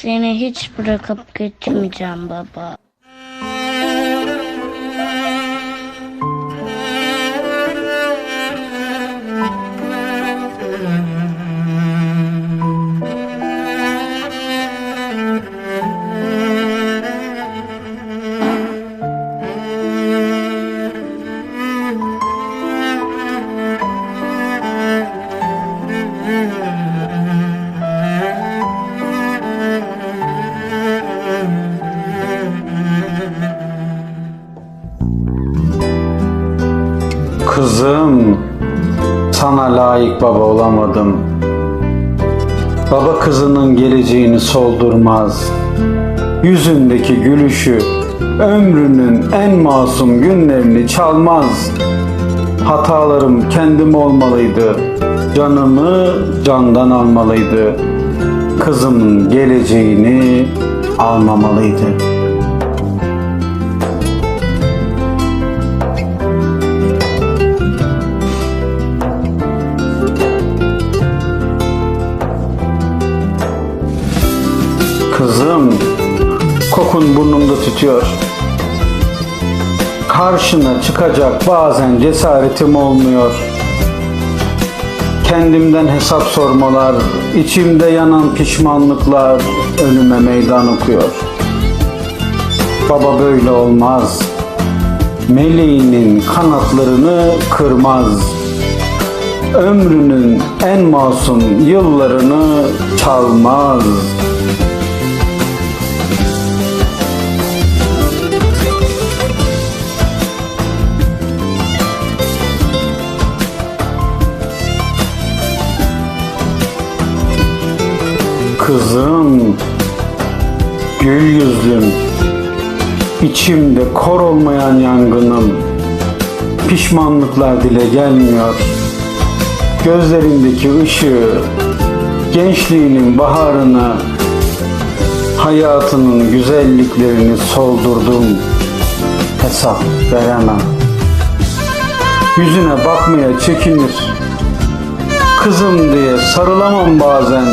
Seni hiç bırakıp gitmeyeceğim baba. Kızım, sana layık baba olamadım. Baba kızının geleceğini soldurmaz. Yüzündeki gülüşü ömrünün en masum günlerini çalmaz. Hatalarım kendim olmalıydı. Canımı candan almalıydı. Kızımın geleceğini almamalıydı. Kokun burnumda tütüyor. Karşına çıkacak bazen cesaretim olmuyor. Kendimden hesap sormalar, içimde yanan pişmanlıklar önüme meydan okuyor. Baba böyle olmaz. Meleğinin kanatlarını kırmaz. Ömrünün en masum yıllarını çalmaz. Kızım, gül yüzlüm, içimde kor olmayan yangınım, pişmanlıklar dile gelmiyor. Gözlerindeki ışığı, gençliğinin baharını, hayatının güzelliklerini soldurdum. Hesap veremem. Yüzüne bakmaya çekinir. Kızım diye sarılamam bazen.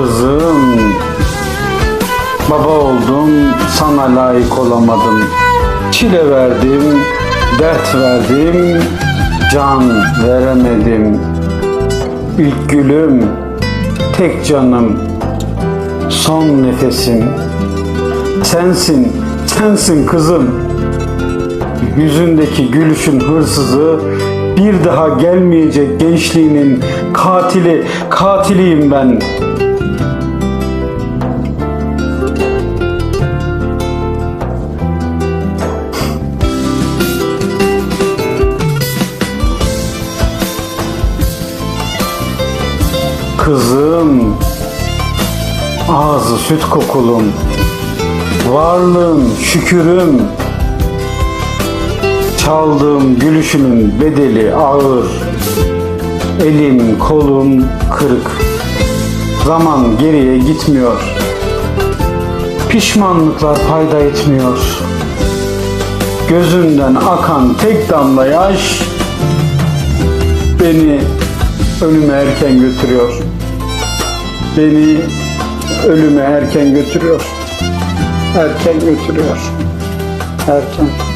Kızım, baba oldum, sana layık olamadım. Çile verdim, dert verdim, can veremedim. İlk gülüm, tek canım, son nefesim. Sensin, sensin kızım. Yüzündeki gülüşün hırsızı, bir daha gelmeyecek gençliğinin katili, katiliyim ben. Kızım, ağzı süt kokulum, varlığın şükürüm, çaldığım gülüşünün bedeli ağır, elim kolum kırık, zaman geriye gitmiyor, pişmanlıklar fayda etmiyor, gözümden akan tek damla yaş, beni ölüme erken götürüyor. Beni ölüme erken götürüyor. Erken götürüyor. Erken.